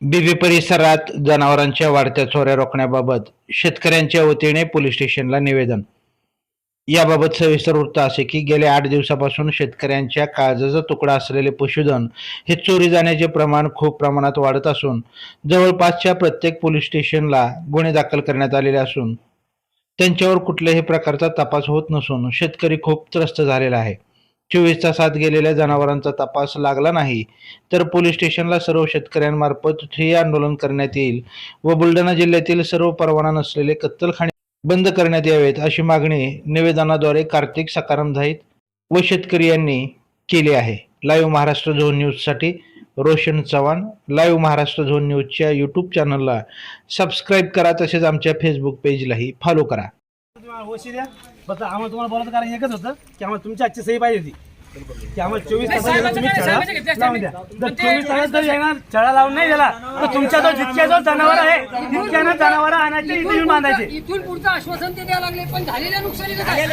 बीबी परिसरात जनावरांच्या वाढत्या चोऱ्या रोखण्याबाबत शेतकऱ्यांच्या वतीने पोलीस स्टेशनला निवेदन. याबाबत सविस्तर वृत्त असे की गेल्या आठ दिवसापासून शेतकऱ्यांच्या काळजाचा तुकडा असलेले पशुधन हे चोरी जाण्याचे प्रमाण खूप प्रमाणात वाढत असून जवळपासच्या प्रत्येक पोलीस स्टेशनला गुन्हे दाखल करण्यात आलेले असून त्यांच्यावर कुठल्याही प्रकारचा तपास होत नसून शेतकरी खूप त्रस्त झालेला आहे. चोवीस तासात गेलेल्या जनावरांचा तपास लागला नाही तर पोलीस स्टेशनला सर्व शेतकऱ्यांमार्फत हे आंदोलन करण्यात येईल व बुलढाणा जिल्ह्यातील सर्व परवाना नसलेले कत्तलखाने बंद करण्यात यावेत अशी मागणी निवेदनाद्वारे कार्तिक सकाराम झाईत व शेतकरी यांनी केली आहे. लाईव्ह महाराष्ट्र झोन न्यूजसाठी रोशन चव्हाण. लाईव्ह महाराष्ट्र झोन न्यूजच्या यूट्यूब चॅनलला सबस्क्राईब करा तसेच आमच्या फेसबुक पेजलाही फॉलो करा. ओशी द्या. बस आम्हाला तुम्हाला बोलायचं कारण एकच होतं की आम्हाला तुमची आजची सही पाहिजे होती. की आम्हाला चोवीस जर तुम्ही लावून द्या. जर चोवीस तासात जर येणार छळा लावून नाही दिला तर तुमच्या जो जितक्या जो जनावर आहे तितक्यानं जनावर आणायचे इथे येऊन बांधायचे. इथून पुढचं आश्वासन ते द्यायला लागले पण झालेल्या नुकसानीचं काय?